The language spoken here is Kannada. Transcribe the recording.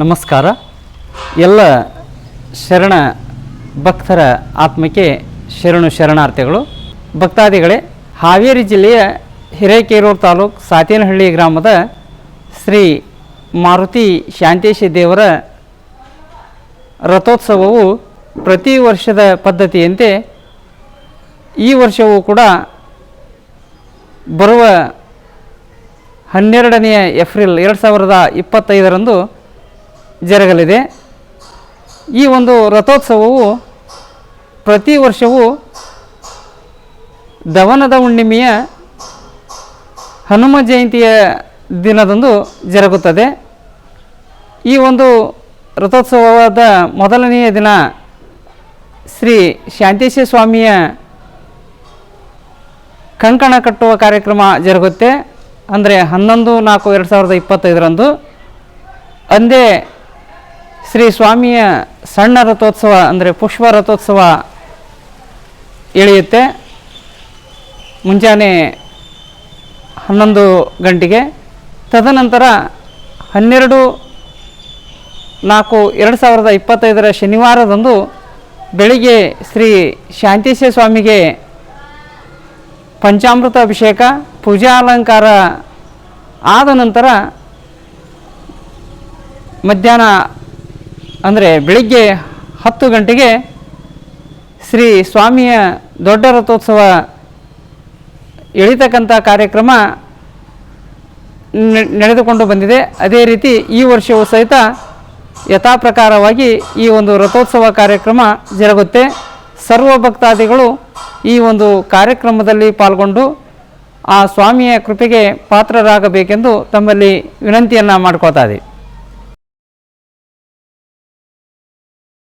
ನಮಸ್ಕಾರ. ಎಲ್ಲ ಶರಣ ಭಕ್ತರ ಆತ್ಮಕ್ಕೆ ಶರಣು ಶರಣಾರ್ಥಿಗಳು. ಭಕ್ತಾದಿಗಳೇ, ಹಾವೇರಿ ಜಿಲ್ಲೆಯ ಹಿರೇಕೇರೂರು ತಾಲೂಕು ಸಾತೇನಹಳ್ಳಿ ಗ್ರಾಮದ ಶ್ರೀ ಮಾರುತಿ ಶಾಂತೇಶ ದೇವರ ರಥೋತ್ಸವವು ಪ್ರತಿ ವರ್ಷದ ಪದ್ಧತಿಯಂತೆ ಈ ವರ್ಷವೂ ಕೂಡ ಬರುವ ಹನ್ನೆರಡನೆಯ ಏಪ್ರಿಲ್ ಎರಡು ಸಾವಿರದ ಇಪ್ಪತ್ತೈದರಂದು ಜರಗಲಿದೆ. ಈ ಒಂದು ರಥೋತ್ಸವವು ಪ್ರತಿ ವರ್ಷವೂ ದವನದ ಹುಣ್ಣಿಮೆಯ ಹನುಮ ಜಯಂತಿಯ ದಿನದಂದು ಜರುಗುತ್ತದೆ. ಈ ಒಂದು ರಥೋತ್ಸವವಾದ ಮೊದಲನೆಯ ದಿನ ಶ್ರೀ ಶಾಂತೇಶ ಸ್ವಾಮಿಯ ಕಂಕಣ ಕಟ್ಟುವ ಕಾರ್ಯಕ್ರಮ ಜರುಗುತ್ತೆ. ಅಂದರೆ ಹನ್ನೊಂದು ನಾಲ್ಕು ಎರಡು ಸಾವಿರದ ಇಪ್ಪತ್ತೈದರಂದು. ಅಂದೇ ಶ್ರೀ ಸ್ವಾಮಿಯ ಸಣ್ಣ ರಥೋತ್ಸವ ಅಂದರೆ ಪುಷ್ಪ ರಥೋತ್ಸವ ಇಳಿಯುತ್ತೆ ಮುಂಜಾನೆ ಹನ್ನೊಂದು ಗಂಟೆಗೆ. ತದನಂತರ ಹನ್ನೆರಡು ನಾಲ್ಕು ಎರಡು ಸಾವಿರದ ಇಪ್ಪತ್ತೈದರ ಶನಿವಾರದಂದು ಬೆಳಿಗ್ಗೆ ಶ್ರೀ ಶಾಂತೇಶ ಸ್ವಾಮಿಗೆ ಪಂಚಾಮೃತ ಅಭಿಷೇಕ, ಪೂಜಾ ಅಲಂಕಾರ ಆದ ನಂತರ ಮಧ್ಯಾಹ್ನ ಅಂದರೆ ಬೆಳಿಗ್ಗೆ ಹತ್ತು ಗಂಟೆಗೆ ಶ್ರೀ ಸ್ವಾಮಿಯ ದೊಡ್ಡ ರಥೋತ್ಸವ ಎಳಿತಕ್ಕಂಥ ಕಾರ್ಯಕ್ರಮ ನಡೆದುಕೊಂಡು ಬಂದಿದೆ. ಅದೇ ರೀತಿ ಈ ವರ್ಷವೂ ಸಹಿತ ಯಥಾಪ್ರಕಾರವಾಗಿ ಈ ಒಂದು ರಥೋತ್ಸವ ಕಾರ್ಯಕ್ರಮ ಜರುಗುತ್ತೆ. ಸರ್ವ ಭಕ್ತಾದಿಗಳು ಈ ಒಂದು ಕಾರ್ಯಕ್ರಮದಲ್ಲಿ ಪಾಲ್ಗೊಂಡು ಆ ಸ್ವಾಮಿಯ ಕೃಪೆಗೆ ಪಾತ್ರರಾಗಬೇಕೆಂದು ತಮ್ಮಲ್ಲಿ ವಿನಂತಿಯನ್ನು ಮಾಡ್ಕೋತಾ ಇದ್ದೀವಿ.